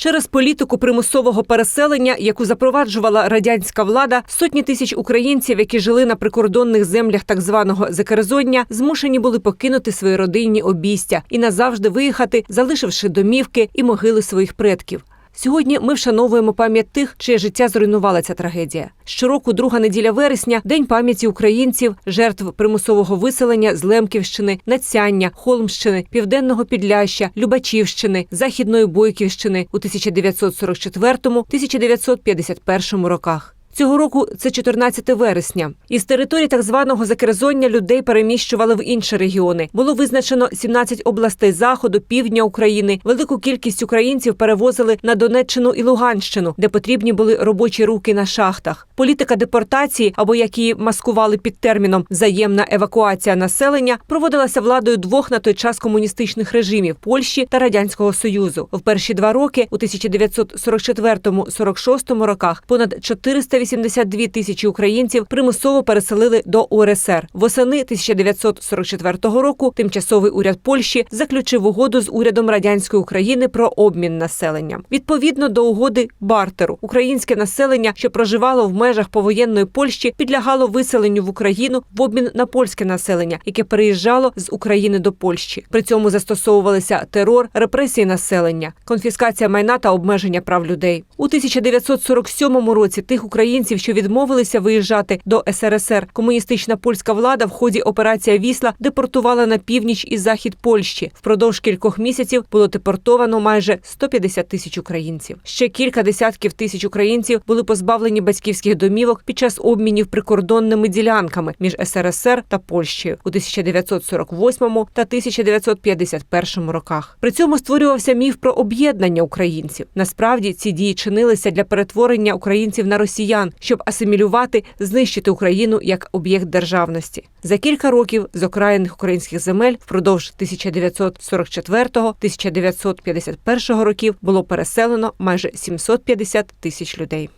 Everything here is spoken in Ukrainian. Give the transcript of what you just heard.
Через політику примусового переселення, яку запроваджувала радянська влада, сотні тисяч українців, які жили на прикордонних землях так званого Закерзоння, змушені були покинути свої родинні обійстя і назавжди виїхати, залишивши домівки і могили своїх предків. Сьогодні ми вшановуємо пам'ять тих, чиє життя зруйнувала ця трагедія. Щороку, друга неділя вересня, день пам'яті українців, жертв примусового виселення з Лемківщини, Нацяння, Холмщини, Південного Підляща, Любачівщини, Західної Бойківщини у 1944-1951 роках. Цього року це 14 вересня. Із території так званого Закерзоння людей переміщували в інші регіони. Було визначено 17 областей заходу, півдня України. Велику кількість українців перевозили на Донеччину і Луганщину, де потрібні були робочі руки на шахтах. Політика депортації, або як її маскували під терміном взаємна евакуація населення, проводилася владою двох на той час комуністичних режимів Польщі та Радянського Союзу. В перші два роки, у 1944-46 роках, понад 482 тисячі українців примусово переселили до УРСР. Восени 1944 року тимчасовий уряд Польщі заключив угоду з урядом радянської України про обмін населенням. Відповідно до угоди бартеру, українське населення, що проживало в межах повоєнної Польщі, підлягало виселенню в Україну в обмін на польське населення, яке переїжджало з України до Польщі. При цьому застосовувалися терор, репресії населення, конфіскація майна та обмеження прав людей. У 1947 році тих українців, що відмовилися виїжджати до СРСР, комуністична польська влада в ході операція Вісла депортувала на північ і захід Польщі. Впродовж кількох місяців було депортовано майже 150 тисяч українців. Ще кілька десятків тисяч українців були позбавлені батьківських домівок під час обмінів прикордонними ділянками між СРСР та Польщею у 1948 та 1951 роках. При цьому створювався міф про об'єднання українців. Насправді ці дії чинилися для перетворення українців на росіян, щоб асимілювати, знищити Україну як об'єкт державності. За кілька років з окраїних українських земель впродовж 1944-1951 років було переселено майже 750 тисяч людей.